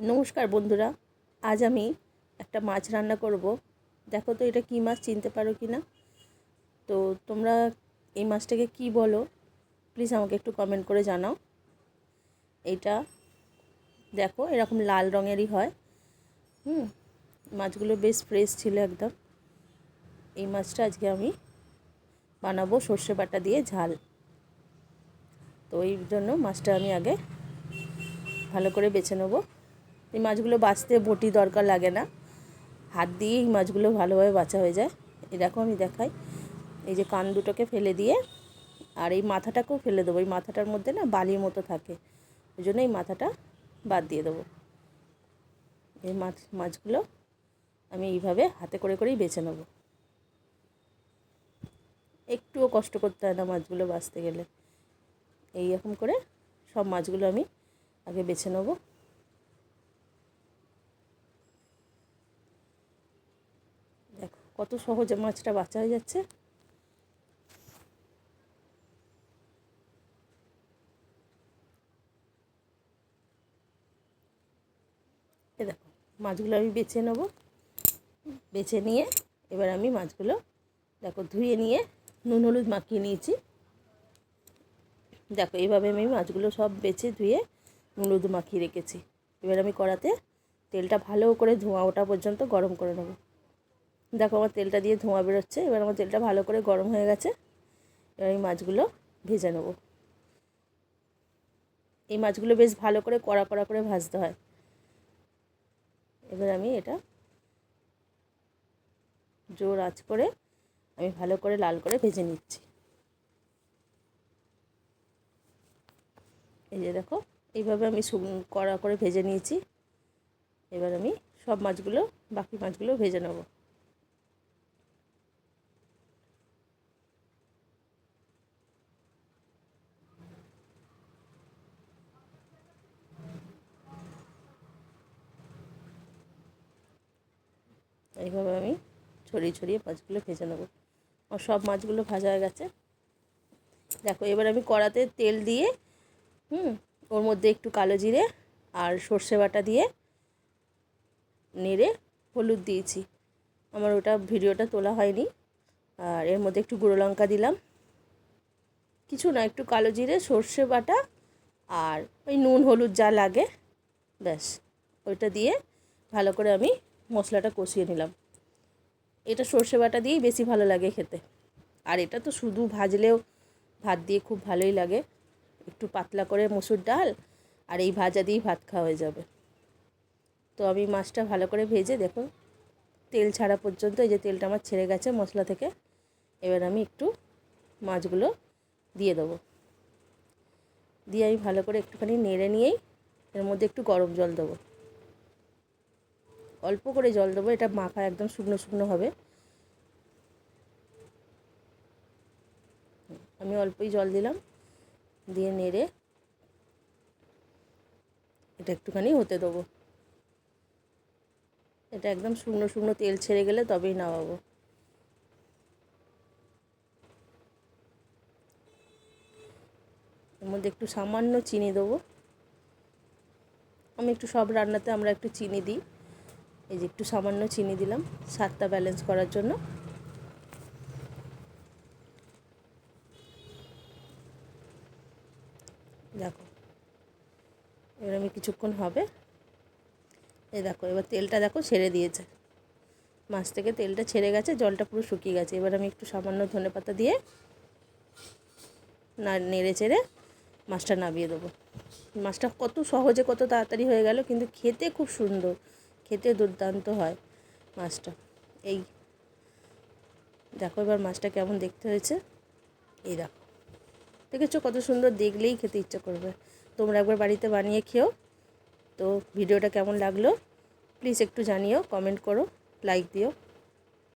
নমস্কার বন্ধুরা, আজ আমি একটা মাছ রান্না করব। দেখো তো এটা কী মাছ চিনতে পারো কি না? তো তোমরা এই মাছটাকে কি বলো? প্লিজ আমাকে একটু কমেন্ট করে জানাও। এইটা দেখো, এরকম লাল রঙেরই হয়। হুম, মাছগুলো বেশ ফ্রেশ ছিল একদম। এই মাছটা আজকে আমি বানাবো সর্ষে বাটা দিয়ে ঝাল। তো এই জন্য মাছটা আমি আগে ভালো করে বেছে নেব। এই মাছগুলো বাঁচতে বটি দরকার লাগে না। হাত দিয়ে এই মাছগুলো ভালোভাবে বাছা হয়ে যায়। এরকম আমি দেখাই। এই যে কান দুটোকে ফেলে দিয়ে আর এই মাথাটাকেও ফেলে দেবো। এই মাথাটার মধ্যে না বালির মতো থাকে। ওই জন্য এই মাথাটা বাদ দিয়ে দেবো। এই মাছ, মাছগুলো আমি এইভাবে হাতে করে করেই বেছে নেব। একটুও কষ্ট করতে হয় না মাছগুলো বাঁচতে গেলে। এই রকম করে সব মাছগুলো আমি আগে বেছে নেব দেখো কত সহজে মাছটা বাঁচা হয়ে যাচ্ছে। এ দেখো, মাছগুলো আমি বেছে নেব। বেছে নিয়ে এবার আমি মাছগুলো দেখো ধুয়ে নিয়ে নুন, হলুদ মাখিয়ে নিয়েছি। দেখো, এইভাবে আমি মাছগুলো সব বেছে ধুয়ে হলুদ মাখিয়ে রেখেছি। এবার আমি কড়াতে তেলটা ভালো করে ধোঁয়া ওঠা পর্যন্ত গরম করে নেব। দেখো আমার তেলটা দিয়ে ধোঁয়া বেরোচ্ছে, এবার আমার তেলটা ভালো করে গরম হয়ে গেছে। এবার আমি মাছগুলো ভেজে নেব। এই মাছগুলো বেশ ভালো করে কড়া কড়া করে ভাজতে হয়। এবার আমি এটা জোর আঁচ করে আমি ভালো করে লাল করে ভেজে নিচ্ছি। এই যে দেখো, এইভাবে আমি কড়া করে ভেজে নিয়েছি। এবার আমি সব মাছগুলো, বাকি মাছগুলো ভেজে নেব। এইভাবে আমি ছড়িয়ে ছড়িয়ে মাছগুলো ভেজে নেব। আর সব মাছগুলো ভাজা হয়ে গেছে। দেখো, এবার আমি কড়াতে তেল দিয়ে, হুম, ওর মধ্যে একটু কালো জিরে আর সর্ষে বাটা দিয়ে নেড়ে হলুদ দিয়েছি। আমার ওটা ভিডিওটা তোলা হয়নি। আর এর মধ্যে একটু গুঁড়ো লঙ্কা দিলাম। কিছু না, একটু কালো জিরে, সর্ষে বাটা আর ওই নুন, হলুদ যা লাগে, ব্যাস, ওইটা দিয়ে ভালো করে আমি মশলাটা কষিয়ে নিলাম। এটা সর্ষে বাটা দিয়েই বেশি ভালো লাগে খেতে। আর এটা তো শুধু ভাজলেও ভাত দিয়ে খুব ভালোই লাগে। একটু পাতলা করে মুসুর ডাল আর এই ভাজা দিয়েই ভাত খাওয়া হয়ে যাবে। তো আমি মাছটা ভালো করে ভেজে দেখো তেল ছাড়া পর্যন্ত এই যে তেলটা আমার ছেড়ে গেছে মশলা থেকে, এবার আমি একটু মাছগুলো দিয়ে দেবো। দিয়ে আমি ভালো করে একটুখানি নেড়ে নিয়েই এর মধ্যে একটু গরম জল দেবো। অল্প করে জল দেবো, এটা মাখা একদম শুকনো শুকনো হবে। আমি অল্পই জল দিলাম, দিয়ে নেড়ে এটা একটুখানি হতে দেবো। এটা একদম শুকনো শুকনো তেল ছেড়ে গেলে তবেই নামাবো। এর মধ্যে একটু সামান্য চিনি দেবো। আমি একটু সব রান্নাতে আমরা একটু চিনি দিই। এই যে একটু সামান্য চিনি দিলাম, স্বাদটা ব্যালেন্স করার জন্য। দেখো, এবার আমি কিছুক্ষণ হবে। এই দেখো, এবার তেলটা দেখো ছেড়ে দিয়েছে। মাছ থেকে তেলটা ছেড়ে গেছে, জলটা পুরো শুকিয়ে গেছে। এবার আমি একটু সামান্য ধনে পাতা দিয়ে না, নেড়ে চেড়ে মাছটা নামিয়ে দেবো। মাছটা কত সহজে কত তাড়াতাড়ি হয়ে গেল, কিন্তু খেতে খুব সুন্দর। খেতে দুর্দান্ত হয় মাছটা। এই দেখো এবার মাছটা কেমন দেখতে হয়েছে। এই দেখো। দেখেছ কত সুন্দর দেখলেই খেতে ইচ্ছা করবে। তোমরা একবার বাড়িতে বানিয়ে খেও। তো ভিডিওটা কেমন লাগল প্লিজ একটু জানিও কমেন্ট করো লাইক দিও।